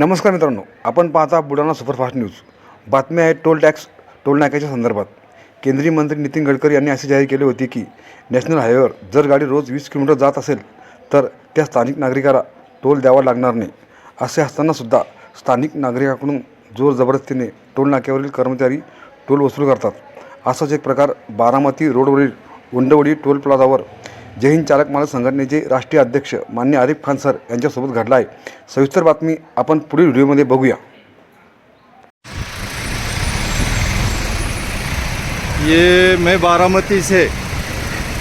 नमस्कार मित्रांनो आपण पाहता बुलढाणा सुपरफास्ट न्यूज. बातमी आहे टोल टॅक्स टोल नाक्याच्या संदर्भात. केंद्रीय मंत्री नितीन गडकरी यांनी असे जाहीर केले होते की नॅशनल हायवेवर जर गाडी रोज वीस किलोमीटर जात असेल तर त्या स्थानिक नागरिकाला टोल द्यावा लागणार नाही. असे असतानासुद्धा स्थानिक नागरिकाकडून जोर जबरदस्तीने टोल नाक्यावरील कर्मचारी टोल वसूल करतात. असाच एक प्रकार बारामती रोडवरील उंडवडी टोल प्लाझावर जय हिंद चालक मालक संघटनेचे राष्ट्रीय अध्यक्ष मान्य आरिफ खान सर यांच्यासोबत घडला आहे सविस्तर बातमी आपण पुढील व्हिडिओमध्ये बघूया. ये मैं बारामती से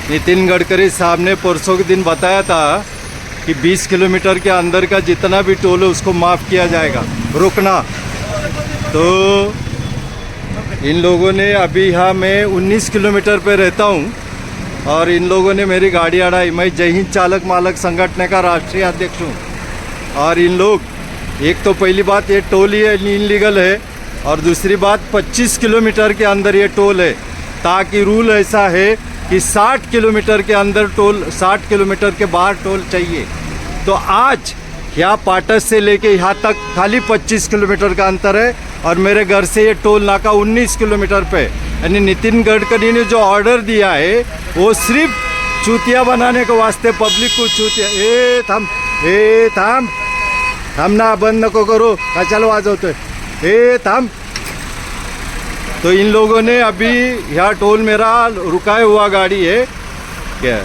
नितिन गडकरी साहब ने परसों के दिन बताया था कि 20 किलोमीटर के अंदर का जितना भी टोल है उसको माफ़ किया जाएगा। रुकना। तो इन लोगों ने अभी यहाँ मैं 19 किलोमीटर पे रहता हूँ। और इन लोगों ने मेरी गाड़ी अड़ाई। मैं जय हिंद चालक मालक संगठन का राष्ट्रीय अध्यक्ष हूँ। और इन लोग, एक तो पहली बात, ये टोल ही इनलीगल है, और दूसरी बात 25 किलोमीटर के अंदर ये टोल है, ताकि रूल ऐसा है कि 60 किलोमीटर के अंदर टोल 60 किलोमीटर के बाहर टोल चाहिए। तो आज, यहाँ पाटस से लेके यहाँ तक खाली 25 किलोमीटर का अंतर है, और मेरे घर से ये टोल नाका 19 किलोमीटर पे यानी नितिन गडकरी ने जो ऑर्डर दिया है, वो सिर्फ़ चूतिया बनाने के वास्ते पब्लिक को चूतिया। ए थांब ए थांब थांब ना, बंद नको करू। कशाला वाजवतोय ए थांब तो इन लोगों ने अभी यहाँ टोल मेरा रुकाया हुआ गाड़ी है। क्या?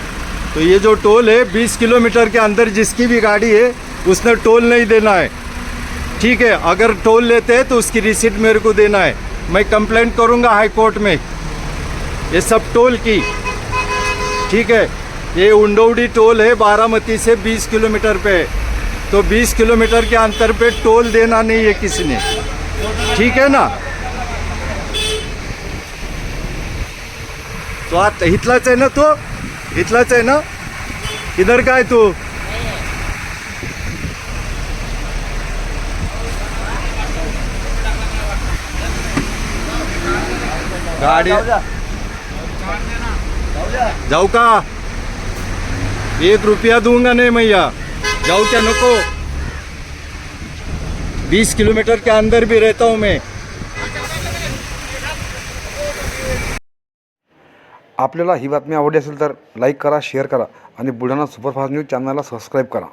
तो ये जो टोल है 20 किलोमीटर के अंदर जिसकी भी गाड़ी है, उसने टोल नहीं देना है। ठीक है, अगर टोल लेते हैं तो उसकी रिसीट मेरे को देना है। मैं कंप्लेंट करूँगा हाई कोर्ट में। ये सब टोल की। ठीक है? ये उंडौडी टोल है बारामती से 20 किलोमीटर पे। है तो 20 किलोमीटर के अंतर पे टोल देना नहीं है किसी ने। ठीक है ना? तो आता इथलाच आहे ना तो? इथलाच आहे ना? इधर काय तू? गाडी. जाऊ का? एक रुपया दूंगा नहीं मैया. जाऊ क्या नको. बीस किलोमीटर के अंदर भी रहता हूँ मैं. आपल्याला ही बातमी आवडली असेल तर लाईक करा शेअर करा आणि बुलढाणा सुपरफास्ट न्यूज चॅनलला सबस्क्राईब करा.